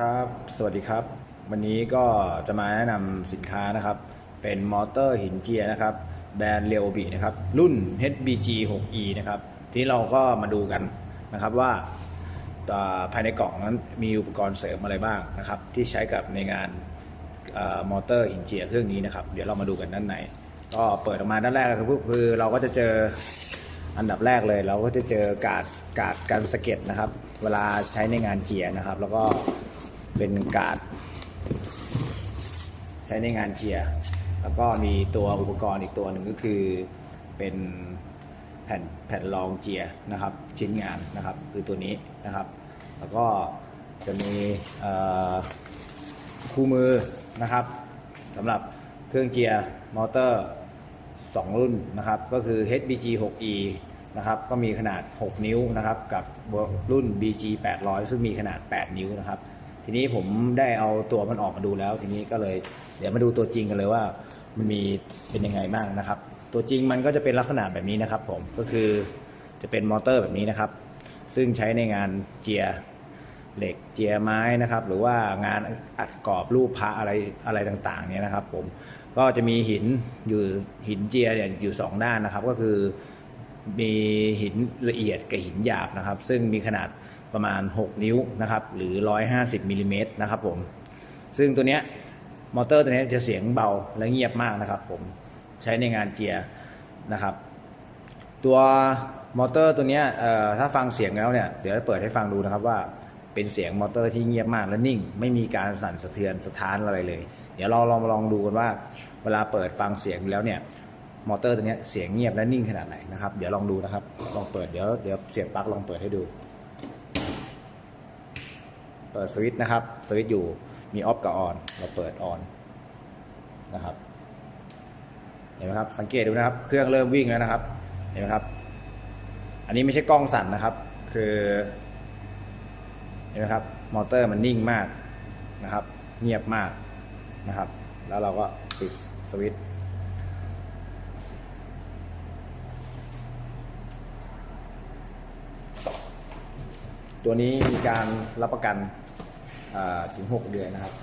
ครับ สวัสดีครับ วันนี้ก็จะมาแนะนำสินค้านะครับ เป็นมอเตอร์หินเจียนะครับ แบรนด์เรียวบีนะครับ รุ่น HBG 6E นะครับ ทีนี้เราก็มาดูกันนะครับว่าภายในกล่องนั้นมีอุปกรณ์เสริมอะไรบ้างนะครับ ที่ใช้กับในงานอมอเตอร์หินเจียเครื่องนี้นะครับ เดี๋ยวเรามาดูกันด้านในก็เปิดออกมาด้านแรกก็คือคือเราก็จะเจออันดับแรกเลย เราก็จะเจอกาดกาดการสะเก็ดนะครับ เวลาใช้ในงานเจียนะครับ แล้วก็ เป็นการดใช้ในงานเจียร์ แล้วก็มีตัวอุปกรณ์อีกตัวหนึ่งก็คือเป็นแผ่นแผ่นรองเจียนะครับ ชิ้นงานนะครับ คือตัวนี้นะครับ แล้วก็จะมีคู่มือนะครับสำหรับเครื่องเจียร์มอเตอร์ 2 รุ่นนะครับ ก็คือ HBG 6E นะครับ ก็มีขนาด 6 นิ้วนะครับ กับรุ่น BG 800 ซึ่งมีขนาด 8 นิ้วนะครับ ทีนี้ผมได้เอาตัวมันออกมาดูแล้ว ทีนี้ก็เลย เดี๋ยวมาดูตัวจริงกันเลยว่า มันมีเป็นยังไงบ้างนะครับ ตัวจริงมันก็จะเป็นลักษณะแบบนี้นะครับ ผมก็คือจะเป็นมอเตอร์แบบนี้นะครับ ซึ่งใช้ในงานเจียเหล็กเจียไม้นะครับ หรือว่างานอัดกรอบรูปพระอะไรอะไรต่างๆ เนี่ยนะครับ ผมก็จะมีหินอยู่หินเจียเนี่ยอยู่สองด้านนะครับ ก็คือมีหินละเอียดกับหินหยาบนะครับ ซึ่งมีขนาด ประมาณ 6 นิ้วนะครับหรือ 150มิลลิเมตรนะครับผมซึ่งตัวเนี้ยมอเตอร์ตัวเนี้ยจะเสียงเบาและเงียบมากนะครับผมใช้ในงานเจียนะครับ ตัวมอเตอร์ตัวเนี้ยถ้าฟังเสียงแล้วเนี่ยเดี๋ยวจะเปิดให้ฟังดูนะครับว่าเป็นเสียงมอเตอร์ที่เงียบมากและนิ่ง ไม่มีการสั่นสะเทือนสะท้านอะไรเลย เดี๋ยวเราลองมาลองดูกันว่า เวลาเปิดฟังเสียงแล้วเนี่ยมอเตอร์ตัวเนี้ยเสียงเงียบและนิ่งขนาดไหนนะครับ เดี๋ยวลองดูนะครับ ลองเปิดเดี๋ยวเดี๋ยวเสียบปลั๊กลองเปิดให้ดู เปิดสวิตช์นะครับสวิตช์อยู่มีออฟกับออนเราเปิดออนนะครับเห็นไหมครับสังเกตดูนะครับ เครื่องเริ่มวิ่งแล้วนะครับ เห็นไหมครับ อันนี้ไม่ใช่กล้องสั่นนะครับ คือ เห็นไหมครับ มอเตอร์มันนิ่งมากนะครับ เงียบมากนะครับ แล้วเราก็ปิดสวิตช์ ตัวนี้มีการรับประกันถึง 6 เดือนนะครับ